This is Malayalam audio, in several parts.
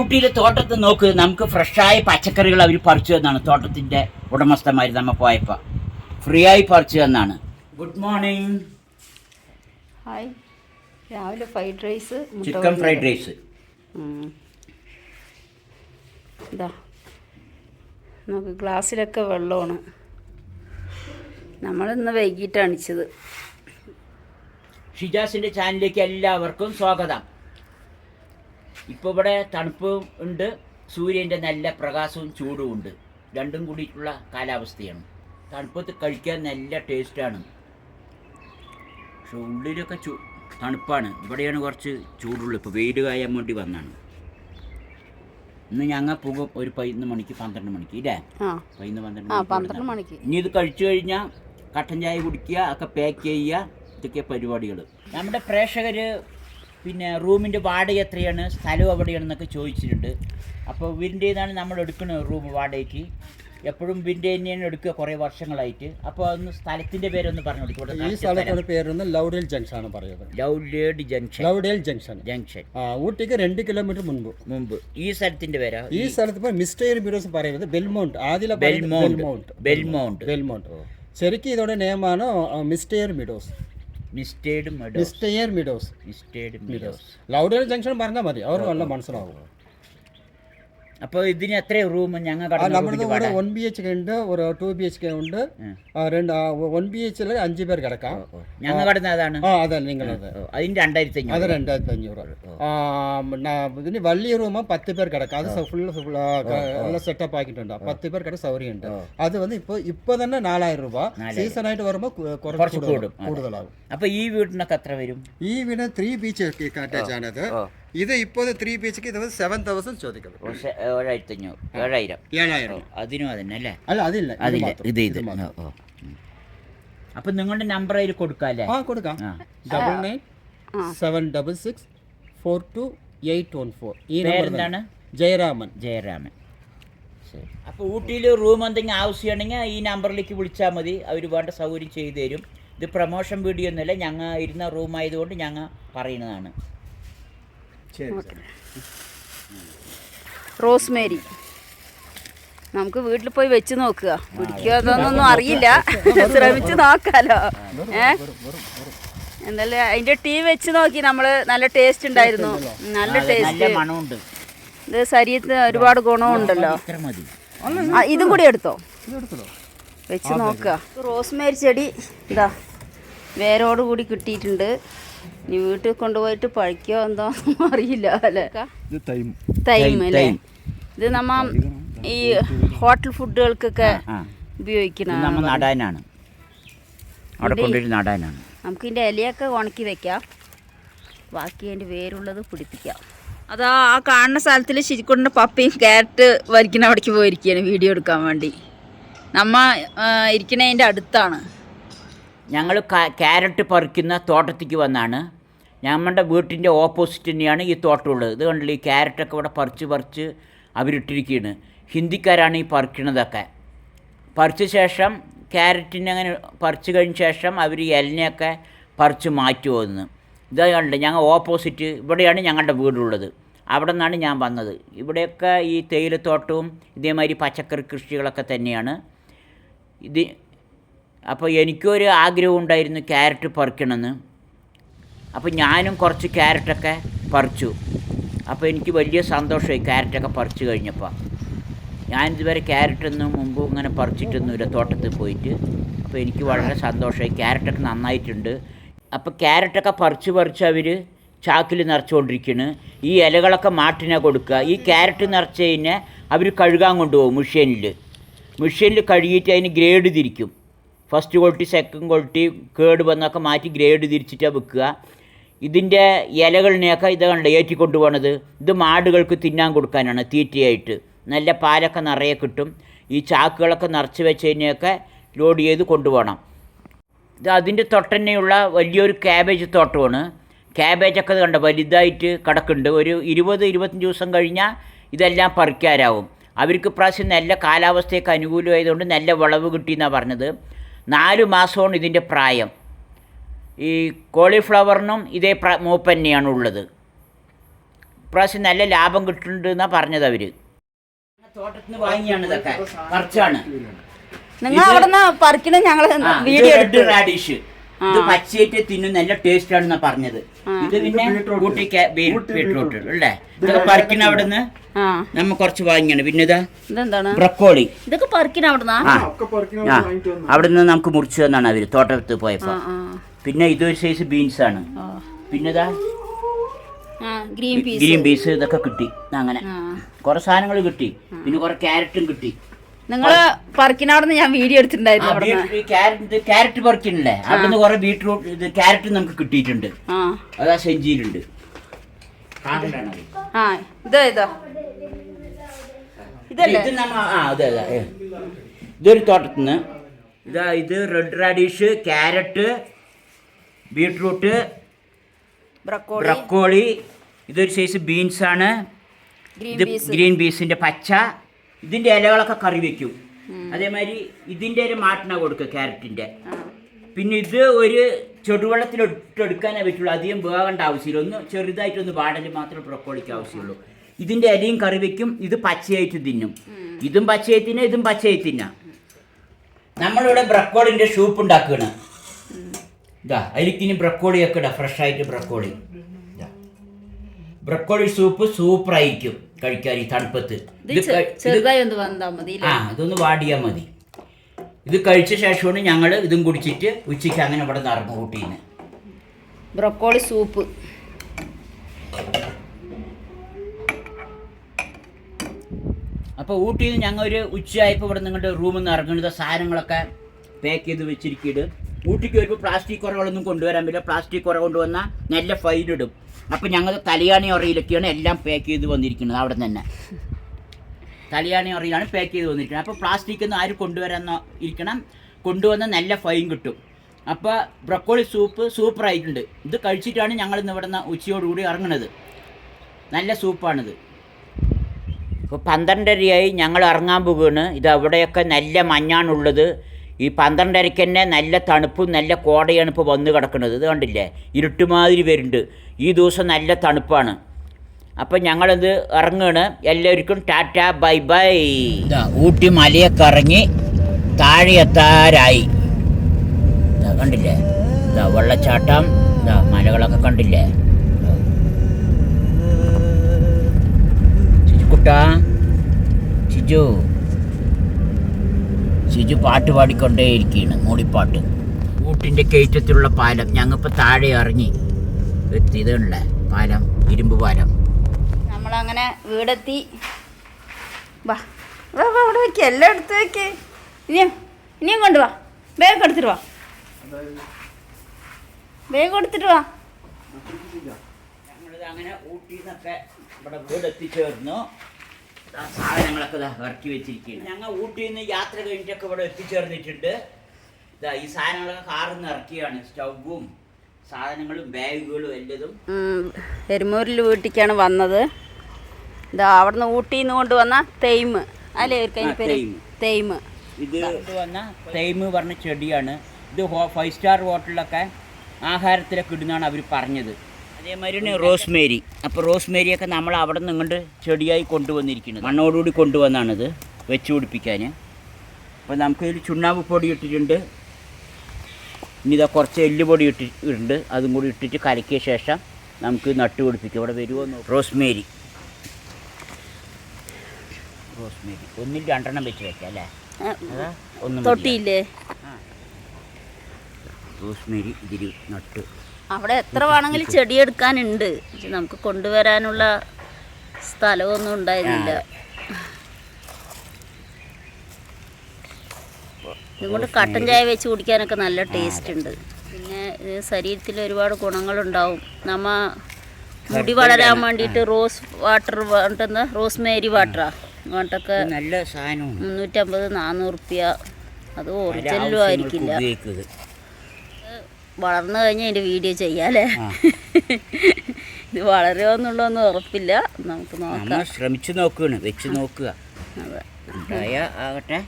ഊട്ടിയിലെ തോട്ടത്തിൽ നോക്ക്. നമുക്ക് ഫ്രഷായ പച്ചക്കറികൾ അവർ പറിച്ചു തന്നാണ്. തോട്ടത്തിന്റെ ഉടമസ്ഥന്മാർ നമ്മൾ പോയപ്പോൾ ഫ്രീ ആയി പറിച്ചു തന്നാണ്. ഗുഡ് മോർണിംഗ് ഹായ് രാവിലെ fried rice chicken fried rice. ഇതാ. നമുക്ക് ഗ്ലാസ്സിലൊക്കെ വെള്ളമാണ്. നമ്മളിന്ന് വൈകിട്ട് അണിച്ചത്. ഷിജാസിന്റെ ചാനലിലേക്ക് എല്ലാവർക്കും സ്വാഗതം. ഇപ്പോൾ ഇവിടെ തണുപ്പും ഉണ്ട് സൂര്യന്റെ നല്ല പ്രകാശവും ചൂടും ഉണ്ട്. രണ്ടും കൂടിയിട്ടുള്ള കാലാവസ്ഥയാണ്. തണുപ്പത്ത് കഴിക്കാൻ നല്ല ടേസ്റ്റാണ്. പക്ഷെ ഉള്ളിലൊക്കെ ചൂ തണുപ്പാണ്. ഇവിടെയാണ് കുറച്ച് ചൂടുള്ളത് ഇപ്പോൾ വെയിൽ കായാൻ വേണ്ടി വന്നാണ്. ഇന്ന് ഞങ്ങൾ പോകും ഒരു പതിനൊന്ന് മണിക്ക് പന്ത്രണ്ട് മണിക്ക് ഇല്ലേ? പതിനൊന്ന് പന്ത്രണ്ട് മണിക്ക് ഇനി ഇത് കഴിച്ചു കഴിഞ്ഞാൽ കട്ടൻ ചായ കുടിക്കുക ഒക്കെ പാക്ക് ചെയ്യുക ഇതൊക്കെ പരിപാടികൾ നമ്മുടെ പ്രേക്ഷകർ പിന്നെ റൂമിന്റെ വാടക എത്രയാണ്? സ്ഥലം എവിടെയാണെന്നൊക്കെ ചോദിച്ചിട്ടുണ്ട്. അപ്പോൾ വിന്റേതാണ് നമ്മൾ എടുക്കുന്നത് റൂം വാടകയ്ക്ക്. എപ്പോഴും ഇവന്റെ തന്നെയാണ് എടുക്കുക കുറേ വർഷങ്ങളായിട്ട്. അപ്പോൾ ഒന്ന് സ്ഥലത്തിന്റെ പേരൊന്ന് പറഞ്ഞു കൊടുക്കും. ഈ സ്ഥലത്തിന്റെ പേരൊന്ന് ലൗഡേൽ ജംഗ്ഷൻ ആണ് പറയുന്നത്. Lovedale junction. Lovedale junction. Junction. ആ ഊട്ടിക്ക് രണ്ട് കിലോമീറ്റർ മുൻപ്. മുമ്പ്. ഈ സ്ഥലത്തിന്റെ പേരാ? ഈ സ്ഥലത്ത് ഇപ്പോൾ ബ്യൂറോസ് പറയുന്നത് ബെൽമൗണ്ട്. ആദ്യം ബെൽമൗണ്ട്. ബെൽമൗണ്ട്. ബെൽമൗണ്ട്. ശരിക്കും ഇതോടെ നെയമാണ് Misty Meadows Misty Meadows Misty Meadows Lovedale junction പറഞ്ഞാൽ മതി. അവർ നല്ല മനസ്സിലാവും. അപ്പോൾ ഇതിന് എത്രയും റൂം ഞങ്ങൾ നമ്മുടെ വാടക വൺ ബി എച്ച് കെ ഉണ്ട് ഒരു ടു ബി എച്ച് കെ ഉണ്ട്. രണ്ട് വൺ ബി എച്ചിൽ അഞ്ച് പേർ കിടക്കാം ഞങ്ങൾ കടന്ന് അതാണ്? ആ അതെ നിങ്ങളത്. അതിന് രണ്ടായിരത്തി അത് അഞ്ഞൂറ് രണ്ടായിരത്തി അഞ്ഞൂറ് ഇതിന് വലിയ റൂം പത്ത് പേർ കിടക്കാം അത് ഫുൾ നല്ല സെറ്റപ്പ് ആക്കിയിട്ടുണ്ട്. പത്ത് പേർ കിടക്ക സൗകര്യമുണ്ട് അത് വന്ന് ഇപ്പോൾ ഇപ്പോൾ തന്നെ നാലായിരം രൂപ. സീസൺ ആയിട്ട് വരുമ്പോൾ കുറച്ച്. കൂടുതലാകും അപ്പോൾ ഈ വീടിനൊക്കെ എത്ര വരും? ഈ വീട് ത്രീ ബീച്ച് അറ്റാച്ച് ആണത്. ഇത് ഇപ്പോൾ ത്രീ ബീച്ചിക്ക് ഇത് സെവൻ തൗസൻഡ് ചോദിക്കുന്നത് പക്ഷേ ഏഴായിരത്തി അഞ്ഞൂറ് ഏഴായിരം. ഏഴായിരം. അതിനും അതന്നെ അല്ലേ? അല്ല അതില്ല ഇത് അതില്ല ഇത് ഇത്. അപ്പൊ നിങ്ങളുടെ നമ്പർ അതിൽ കൊടുക്കാല്ലേ ആ കൊടുക്കാം. Double nine seven double six four two eight one four ഈ നമ്പർ പേരെന്താണ്? ജയരാമൻ. ജയരാമൻ. അപ്പൊ അപ്പോൾ ഊട്ടിയിൽ റൂം എന്തെങ്കിലും ആവശ്യമാണെങ്കിൽ ഈ നമ്പറിലേക്ക് വിളിച്ചാൽ മതി. അവർ വേണ്ട സൗകര്യം ചെയ്തു തരും. ഇത് പ്രൊമോഷൻ വീഡിയോ ഒന്നുമല്ല. ഞങ്ങൾ ഇരുന്ന റൂം ആയതുകൊണ്ട് ഞങ്ങൾ പറയുന്നതാണ്. റോസ്മേരി. നമുക്ക് വീട്ടിൽ പോയി വെച്ച് നോക്കുക. പിടിക്കുക അതൊന്നും അറിയില്ല. ശ്രമിച്ചു നോക്കാലോ. ഏ? എന്തായാലും അതിന്റെ ടീ വെച്ച് നോക്കി നമ്മൾ നല്ല ടേസ്റ്റ് ഉണ്ടായിരുന്നു നല്ല നല്ല ടേസ്റ്റ് മണമുണ്ട്. ഇത് ശരീരത്തിന് ഒരുപാട് ഗുണമുണ്ടല്ലോ ഇതും കൂടി എടുത്തോ? വെച്ച് നോക്കുക. റോസ്മേരി ചെടി ഇതാ വേരോട് കൂടി കിട്ടിയിട്ടുണ്ട്. ഇനി വീട്ടിൽ കൊണ്ടുപോയിട്ട് പഴിക്കോ എന്തോ അറിയില്ല അല്ലേ? തൈമ് അല്ലേ. ഇത് നമ്മ ഈ ഹോട്ടൽ ഫുഡുകൾക്കൊക്കെ ഉപയോഗിക്കുന്ന നമ്മൾ നടാനാണ് അവിടെ കൊണ്ടുപോയി നടാനാണ് നമുക്ക് ഇതിന്റെ ഇലയൊക്കെ ഉണക്കി വെക്കാം. ബാക്കി അതിന്റെ വേരുള്ളത് പിടിപ്പിക്കാം. അതാ ആ കാണുന്ന സ്ഥലത്തിൽ ശരിക്കും പപ്പയും ക്യാരറ്റ് വരിക്കുന്ന അവിടേക്ക് പോയിരിക്കുകയാണ് വീഡിയോ എടുക്കാൻ വേണ്ടി. നമ്മ ഇരിക്കണതിന്റെ അടുത്താണ്. ഞങ്ങൾ ക്യാരറ്റ് പറിക്കുന്ന തോട്ടത്തേക്ക് വന്നാണ്. ഞങ്ങളുടെ വീട്ടിന്റെ ഓപ്പോസിറ്റ് തന്നെയാണ് ഈ തോട്ടമുള്ളത്. ഇത് കണ്ടില്ല ഈ ക്യാരറ്റൊക്കെ ഇവിടെ പറിച്ച് പറിച്ച് അവരിട്ടിരിക്കുകയാണ് ഹിന്ദിക്കാരാണ് ഈ പറിക്കണതൊക്കെ. പറിച്ച ശേഷം ക്യാരറ്റിനെ അങ്ങനെ പറിച്ച് കഴിഞ്ഞ ശേഷം അവർ ഇലനെയൊക്കെ പറിച്ച് മാറ്റി മാറ്റുമെന്ന് ഇത് കണ്ടില്ല ഞങ്ങൾ ഓപ്പോസിറ്റ് ഇവിടെയാണ് ഞങ്ങളുടെ വീടുള്ളത്. അവിടെ നിന്നാണ് ഞാൻ വന്നത്. ഇവിടെയൊക്കെ ഈ തേയിലത്തോട്ടവും ഇതേമാതിരി പച്ചക്കറി കൃഷികളൊക്കെ തന്നെയാണ്. ഇത് അപ്പോൾ എനിക്കൊരു ആഗ്രഹം ഉണ്ടായിരുന്നു ക്യാരറ്റ് പറിക്കണമെന്ന്. അപ്പോൾ ഞാനും കുറച്ച് ക്യാരറ്റൊക്കെ പറിച്ചു. അപ്പോൾ എനിക്ക് വലിയ സന്തോഷമായി ക്യാരറ്റൊക്കെ പറിച്ചു കഴിഞ്ഞപ്പോൾ ഞാൻ ഇതുവരെ ക്യാരറ്റൊന്നും മുമ്പ് ഇങ്ങനെ പറിച്ചിട്ടൊന്നുമില്ല തോട്ടത്തിൽ പോയിട്ട്. അപ്പോൾ എനിക്ക് വളരെ സന്തോഷമായി. ക്യാരറ്റൊക്കെ നന്നായിട്ടുണ്ട്. അപ്പോൾ ക്യാരറ്റൊക്കെ പറിച്ച് പറിച്ച് അവർ ചാക്കിൽ നിറച്ചുകൊണ്ടിരിക്കുന്നു ഈ ഇലകളൊക്കെ മാട്ടിനെ കൊടുക്കുക. ഈ ക്യാരറ്റ് നിറച്ച് കഴിഞ്ഞാൽ അവർ കഴുകാൻ കൊണ്ടുപോകും മെഷീനിൽ. മെഷീനിൽ കഴുകിയിട്ട് അതിന് ഗ്രേഡ് തിരിക്കും. ഫസ്റ്റ് ക്വാളിറ്റി സെക്കൻഡ് ക്വാളിറ്റി കേട് വന്നൊക്കെ മാറ്റി ഗ്രേഡ് തിരിച്ചിട്ടാണ് വെക്കുക. ഇതിന്റെ ഇലകളിനെയൊക്കെ ഇത് കണ്ട് ഏറ്റിക്കൊണ്ട് പോണത് ഇത് മാടുകൾക്ക് തിന്നാൻ കൊടുക്കാനാണ് തീറ്റയായിട്ട്. നല്ല പാലൊക്കെ നിറയെ കിട്ടും. ഈ ചാക്കുകളൊക്കെ നിറച്ച് വെച്ചതിനെയൊക്കെ ലോഡ് ചെയ്ത് കൊണ്ടുപോകണം ഇത് അതിന്റെ തൊട്ടന്നെയുള്ള വലിയൊരു ക്യാബേജ് തോട്ടമാണ്. ക്യാബേജൊക്കെ കണ്ട വലുതായിട്ട് കിടക്കുന്നുണ്ട്. ഒരു ഇരുപത് ഇരുപത്തഞ്ച് ദിവസം കഴിഞ്ഞാൽ ഇതെല്ലാം പറിക്കാരാവും അവർക്ക് പ്രാവശ്യം നല്ല കാലാവസ്ഥയൊക്കെ അനുകൂലമായതുകൊണ്ട് നല്ല വിളവ് കിട്ടിയെന്നാണ് പറഞ്ഞത്. നാല് മാസമാണ് ഇതിന്റെ പ്രായം. ഈ കോളിഫ്ലവറിനും ഇതേ പ്ര മൂപ്പ് തന്നെയാണ് ഉള്ളത് ഇപ്രാവശ്യം നല്ല ലാഭം കിട്ടുന്നുണ്ട് എന്നാ പറഞ്ഞത് അവർ. തോട്ടത്തിൽ നിന്ന് വാങ്ങിയാണ് ഇതൊക്കെ. നിങ്ങൾ അവിടുന്ന് പറിക്കണ ഞങ്ങൾ വീഡിയോ റെഡ് റാഡിഷ് ഇത് പച്ചയേറ്റ് തിന്നും നല്ല ടേസ്റ്റ് ആണെന്നാ പറഞ്ഞത്. ഇത് പിന്നെ കൂട്ടി ബീട്രൂട്ട് അല്ലേ? ഇതൊക്കെ പറിക്കണ അവിടെ നിന്ന് ആ. നമ്മ കുറച്ച് വാങ്ങിയാണ്. പിന്നെ ഇതാ ഇതെന്താണ്? ബ്രക്കോളി. ഇതൊക്കെ പറിക്കണ അവിടുന്ന്? ആ ആ. അവിടെ നിന്ന് നമുക്ക് മുറിച്ചു തന്നാണ് അവർ തോട്ടത്ത് പോയപ്പോ. പിന്നെ ഇതൊരു സൈസ് ബീൻസ് ആണ്. പിന്നെ ഇതാ ഗ്രീൻ പീസ് ഇതൊക്കെ കിട്ടി. അങ്ങനെ. കുറെ സാധനങ്ങൾ കിട്ടി. പിന്നെ കുറെ ക്യാരറ്റും കിട്ടി. നിങ്ങൾ പറിക്കണ അവിടുന്ന് ഞാൻ വീഡിയോ എടുത്തിട്ടുണ്ടായിരുന്നു ക്യാരറ്റ് ക്യാരറ്റ് പറിക്കുന്നില്ലേ? അവിടുന്ന് കുറെ ബീട്രൂട്ട് ഇത് ക്യാരറ്റ് നമുക്ക് കിട്ടിയിട്ടുണ്ട്. ആ. അതാ സെഞ്ചിയിലുണ്ട്. ആ ഇതോ ഇതോ. ഇതല്ലേ. ഇതൊരു തോട്ടത്തിന് ഇതാ ഇത് red radish carrot beetroot broccoli. ഇതൊരു സൈസ് ബീൻസ് ആണ്. ഇത് ഗ്രീൻ ബീൻസിന്റെ പച്ച. ഇതിന്റെ ഇലകളൊക്കെ കറി വെക്കും. അതേമാതിരി ഇതിന്റെ ഒരു മാട്ടിന കൊടുക്കുക ക്യാരറ്റിന്റെ. പിന്നെ ഇത് ഒരു ചെടുവെള്ളത്തിൽ ഇട്ടെടുക്കാനേ പറ്റുള്ളൂ. അധികം വേകേണ്ട ആവശ്യമില്ല. ഒന്ന് ചെറുതായിട്ടൊന്ന് വാടൽ മാത്രമേ ബ്രക്കോളിക്ക് ആവശ്യമുള്ളൂ. ഇതിന്റെ ഇലയും കറി വെക്കും. ഇത് പച്ചയായിട്ട് തിന്നും. ഇതും പച്ചയായി തിന്നാം ഇതും പച്ചയായി തിന്നാം. നമ്മളിവിടെ ബ്രക്കോളിന്റെ ഷൂപ്പ് ഉണ്ടാക്കുകയാണ്. ഇതാ അതിലേക്കിനി ബ്രക്കോളിയൊക്കെ ഇടാം ഫ്രഷ് ആയിട്ട് ബ്രക്കോളി. ഇതാ. ബ്രക്കോളി സൂപ്പ് സൂപ്പറായിരിക്കും കഴിക്കാൻ ഈ തണുപ്പത്ത്. ചെറുതായി ഒന്ന് മതി ആ ഇതൊന്ന് വാടിയാൽ മതി. ഇത് കഴിച്ച ശേഷമാണ് ഞങ്ങൾ ഇതും കുടിച്ചിട്ട് ഉച്ചയ്ക്ക് അങ്ങനെ ഇവിടെ നിന്ന് ഇറങ്ങും കൂട്ടീന്ന്. ബ്രക്കോളി സൂപ്പ് അപ്പോൾ ഊട്ടിയിൽ നിന്ന് ഞങ്ങൾ ഒരു ഉച്ചയായപ്പോൾ ഇവിടെ നിങ്ങളുടെ റൂമിൽ നിന്ന് ഇറങ്ങുന്നത് സാധനങ്ങളൊക്കെ പാക്ക് ചെയ്ത് വെച്ചിരിക്കുന്നത് ഊട്ടിക്ക് വരുമ്പോൾ പ്ലാസ്റ്റിക് കുറവുകളൊന്നും കൊണ്ടുവരാൻ പറ്റില്ല. പ്ലാസ്റ്റിക് കുറവ് കൊണ്ടുവന്നാൽ നല്ല ഫൈൻ ഇടും. അപ്പോൾ ഞങ്ങൾ തലയാണി ഉറയിലൊക്കെയാണ് എല്ലാം പാക്ക് ചെയ്ത് വന്നിരിക്കുന്നത്. അവിടെ തന്നെ. തലയാണി ഉറയിലാണ് പാക്ക് ചെയ്ത് വന്നിരിക്കുന്നത്. അപ്പോൾ പ്ലാസ്റ്റിക് ഒന്നും ആരും കൊണ്ടുവരാൻ ഇരിക്കണം. കൊണ്ടുവന്ന നല്ല ഫൈൻ കിട്ടും. അപ്പോൾ ബ്രക്കോളി സൂപ്പ് സൂപ്പറായിട്ടുണ്ട് ഇത് കഴിച്ചിട്ടാണ് ഞങ്ങൾ ഇന്ന് ഇവിടെ നിന്ന് ഉച്ചയോടുകൂടി ഇറങ്ങണത്. നല്ല സൂപ്പാണിത് ഇപ്പോൾ പന്ത്രണ്ടരയായി ഞങ്ങൾ ഇറങ്ങാൻ പോകുകയാണ് ഇത് അവിടെയൊക്കെ നല്ല മഞ്ഞാണുള്ളത്. ഈ പന്ത്രണ്ടരയ്ക്ക് തന്നെ നല്ല തണുപ്പും നല്ല കോടയാണ് ഇപ്പോൾ വന്ന് കിടക്കുന്നത് ഇത് കണ്ടില്ലേ? ഇരുട്ടുമാതിരി വരുന്നുണ്ട്. ഈ ദിവസം നല്ല തണുപ്പാണ്. അപ്പം ഞങ്ങളത് ഇറങ്ങുകയാണ് എല്ലാവർക്കും ടാറ്റ ബൈ ബൈ. ഊട്ടി മലയൊക്കെ ഇറങ്ങി താഴെ എത്താരായി കണ്ടില്ലേ? ഇതാ വെള്ളച്ചാട്ടം. ഇതാ മലകളൊക്കെ കണ്ടില്ലേ? ചിജുക്കുട്ടാ ചിജു ചിജു പാട്ട് പാടിക്കൊണ്ടേയിരിക്കുകയാണ് മൂളിപ്പാട്ട് ഊട്ടിന്റെ കയറ്റത്തിലുള്ള പാലം ഞങ്ങളിപ്പോൾ താഴെ ഇറങ്ങി. എത്തിയതുണ്ടല്ലേ പാലം ഇരുമ്പ് പാലം. നമ്മളങ്ങനെ വീടെത്തി. വാ വാ വാ അവിടെ വയ്ക്കുക എല്ലാം എടുത്ത് വയ്ക്ക് ഇനിയും ഇനിയും കൊണ്ടുവാ വേഗം എടുത്തിട്ട് വാ. വേഗം എടുത്തിട്ട് വാ. ഞങ്ങളിത് അങ്ങനെ ഊട്ടിന്നൊക്കെ ഇവിടെ വീട് എത്തിച്ചേർന്നു ദാ സാധനങ്ങളൊക്കെ ഇതാ ഇറക്കി വെച്ചിരിക്കുകയാണ്. ഞങ്ങൾ ഊട്ടിയിൽ നിന്ന് യാത്ര കഴിഞ്ഞിട്ടൊക്കെ ഇവിടെ എത്തിച്ചേർന്നിട്ടുണ്ട്. ഇതാ ഈ സാധനങ്ങളൊക്കെ കാറിൽ നിന്ന് ഇറക്കിയാണ്. സ്റ്റൗവും സാധനങ്ങളും ബാഗുകളും എല്ലതും. എരുമൂരിൽ വീട്ടിലേക്കാണ് വന്നത്. ഇതാ അവിടുന്ന് ഊട്ടിയിൽ നിന്ന് കൊണ്ടുവന്ന തെയ്മ്. അല്ലേ ഒരു കഴിഞ്ഞ തെയ്മ്. തെയ്മ്. ഇത് വന്ന തേയ്മ് പറഞ്ഞ ചെടിയാണ്. ഇത് ഫൈവ് സ്റ്റാർ ഹോട്ടലിലൊക്കെ ആഹാരത്തിലൊക്കെ ഇടുന്നതാണ് അവർ പറഞ്ഞത്. അതേമാതിരി റോസ്മേരി. അപ്പോൾ റോസ്മേരിയൊക്കെ നമ്മൾ അവിടെ നിന്ന് ഇങ്ങോട്ട് ചെടിയായി കൊണ്ടുവന്നിരിക്കുന്നത് മണ്ണോടുകൂടി കൊണ്ടുവന്നാണിത് വെച്ച് പിടിപ്പിക്കാൻ. അപ്പോൾ നമുക്ക് ഇതിൽ ചുണ്ണാമ്പ് പൊടി ഇട്ടിട്ടുണ്ട്. ഇനി ഇതാ കുറച്ച് എല്ലുപൊടി ഇട്ടിട്ടുണ്ട് അതും കൂടി ഇട്ടിട്ട് കലക്കിയ ശേഷം നമുക്ക് നട്ട് പിടിപ്പിക്കാം. ഇവിടെ വരുമോ. റോസ്മേരി. റോസ്മേരി. ഒന്നിൽ രണ്ടെണ്ണം വെച്ച് വെക്കാം അല്ലേ? ഒന്നും? തൊട്ടിയില്ലേ? റോസ്മേരി ഇതിൽ നട്ട് അവിടെ എത്ര വേണമെങ്കിലും ചെടിയെടുക്കാനുണ്ട്. നമുക്ക് കൊണ്ടുവരാനുള്ള സ്ഥലമൊന്നും ഉണ്ടായിരുന്നില്ല. ഇതുകൊണ്ട് കട്ടൻ ചായ വെച്ച് കുടിക്കാനൊക്കെ നല്ല ടേസ്റ്റ് ഉണ്ട് പിന്നെ ശരീരത്തിൽ ഒരുപാട് ഗുണങ്ങളുണ്ടാവും. നമ്മ മുടി വളരാൻ വേണ്ടിയിട്ട് റോസ് വാട്ടർ വേണ്ടെന്ന റോസ് മേരി വാട്ടറാ അങ്ങോട്ടൊക്കെ നല്ല സാധനമാണ്. മുന്നൂറ്റമ്പത് നാനൂറ് റുപ്യ. അത് ഒറിജിനലും ആയിരിക്കില്ല. വളർന്നു കഴിഞ്ഞാൽ അതിന്റെ വീഡിയോ ചെയ്യാല്ലേ. ഇത് വളരുമോ എന്നുള്ളതൊന്നും ഉറപ്പില്ല. നമുക്ക് നോക്കാം. ശ്രമിച്ചു നോക്കുകയാണ് വെച്ച് നോക്കുക. ആകട്ടെ.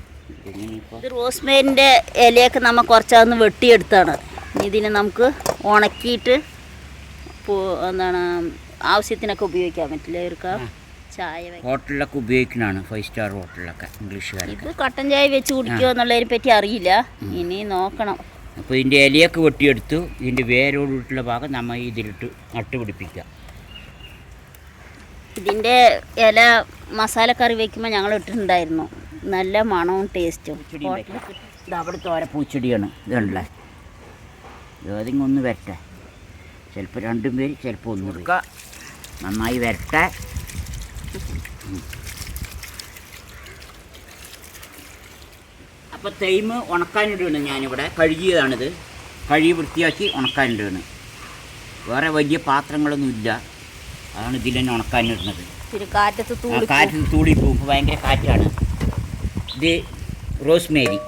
ഇത് റോസ്മേരിന്റെ ഇലയൊക്കെ നമ്മൾ കുറച്ചതൊന്ന് വെട്ടിയെടുത്താണ്. ഇതിനെ നമുക്ക് ഉണക്കിയിട്ട് എന്താണ് ആവശ്യത്തിനൊക്കെ ഉപയോഗിക്കാൻ പറ്റില്ല ഇവർക്ക്? ചായ ഹോട്ടലിലൊക്കെ ഉപയോഗിക്കുന്നതാണ് ഫൈവ് സ്റ്റാർ ഹോട്ടലിലൊക്കെ ഇംഗ്ലീഷുകാരൊക്കെ. ഇത് കട്ടൻ ചായ വെച്ച് കുടിക്കുക എന്നുള്ളതിനെ പറ്റി അറിയില്ല. ഇനി നോക്കണം. അപ്പോൾ ഇതിന്റെ ഇലയൊക്കെ വെട്ടിയെടുത്തു. ഇതിന്റെ വേരോടുള്ള ഭാഗം നമ്മൾ ഇതിലിട്ട് നട്ടുപിടിപ്പിക്കുക ഇതിന്റെ ഇല മസാലക്കറി വയ്ക്കുമ്പോൾ ഞങ്ങൾ ഇട്ടിട്ടുണ്ടായിരുന്നു. നല്ല മണവും ടേസ്റ്റും. ഇത് അവിടുത്തെ ഓരോ പൂച്ചെടിയാണ്. ഇതുണ്ടല്ലേ ഏതെങ്കിലും ഒന്ന് വരട്ടെ. ചിലപ്പോൾ രണ്ടും പേര് ചിലപ്പോൾ ഒന്ന് നന്നായി വരട്ടെ. അപ്പോൾ തേയ്മ് ഉണക്കാനിടുകയാണ് ഞാനിവിടെ. കഴുകിയതാണിത്. കഴുകി വൃത്തിയാക്കി ഉണക്കാനിടുകയാണ് വേറെ വലിയ പാത്രങ്ങളൊന്നും ഇല്ല അതാണ് ഇതിൽ തന്നെ ഉണക്കാനിടുന്നത് കാറ്റത്ത് ആ തൂളി കാറ്റ് തൂടി പോകും ഭയങ്കര കാറ്റാണ്. ഇത് റോസ്മേരി.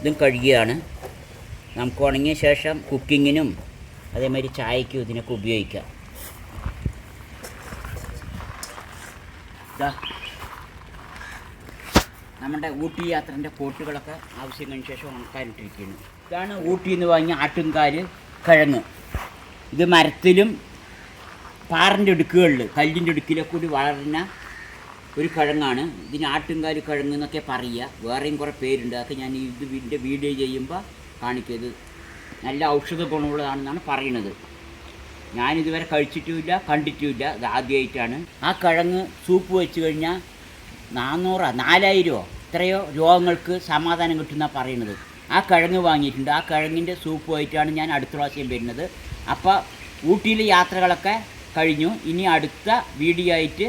ഇതും കഴുകിയാണ് നമുക്ക് ഉണങ്ങിയ ശേഷം കുക്കിങ്ങിനും അതേമാതിരി ചായക്കും ഇതിനൊക്കെ ഉപയോഗിക്കാം. ഇതാ. നമ്മുടെ ഊട്ടി യാത്രന്റെ കോട്ടുകളൊക്കെ ആവശ്യം കഴിഞ്ഞ ശേഷം ഉണക്കാനിട്ടിരിക്കുന്നു ഇതാണ് ഊട്ടി. എന്ന് പറഞ്ഞ ആട്ടുംകാൽ കിഴങ്ങ്. ഇത് മരത്തിലും പാറിന്റെ ഇടുക്കുകളിൽ കല്ലിന്റെ ഇടുക്കിലൊക്കെ കൂടി വളരുന്ന ഒരു കിഴങ്ങാണ്. ഇതിന് ആട്ടുംകാൽ കിഴങ്ങ് എന്നൊക്കെ പറയുക. വേറെയും കുറേ പേരുണ്ട്. അതൊക്കെ ഞാൻ ഇത് ഇതിന്റെ വീഡിയോ ചെയ്യുമ്പോൾ കാണിക്കരുത്. നല്ല ഔഷധ ഗുണമുള്ളതാണെന്നാണ് പറയുന്നത്. ഞാനിതുവരെ കഴിച്ചിട്ടുമില്ല കണ്ടിട്ടുമില്ല. ഇത് ആദ്യമായിട്ടാണ്. ആ കിഴങ്ങ് സൂപ്പ് വെച്ച് കഴിഞ്ഞാൽ നാന്നൂറോ നാലായിരമോ ഇത്രയോ രോഗങ്ങൾക്ക് സമാധാനം കിട്ടുന്ന പറയുന്നത്. ആ കിഴങ്ങ് വാങ്ങിയിട്ടുണ്ട്. ആ കിഴങ്ങിന്റെ സൂപ്പുമായിട്ടാണ് ഞാൻ അടുത്ത പ്രാവശ്യം വരുന്നത്. അപ്പോൾ ഊട്ടിയിലെ യാത്രകളൊക്കെ കഴിഞ്ഞു. ഇനി അടുത്ത വീഡിയോ ആയിട്ട്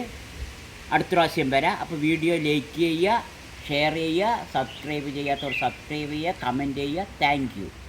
അടുത്ത പ്രാവശ്യം വരാം. അപ്പോൾ വീഡിയോ ലൈക്ക് ചെയ്യുക ഷെയർ ചെയ്യുക സബ്സ്ക്രൈബ് ചെയ്യാത്തവർ സബ്സ്ക്രൈബ് ചെയ്യുക കമന്റ് ചെയ്യുക. താങ്ക്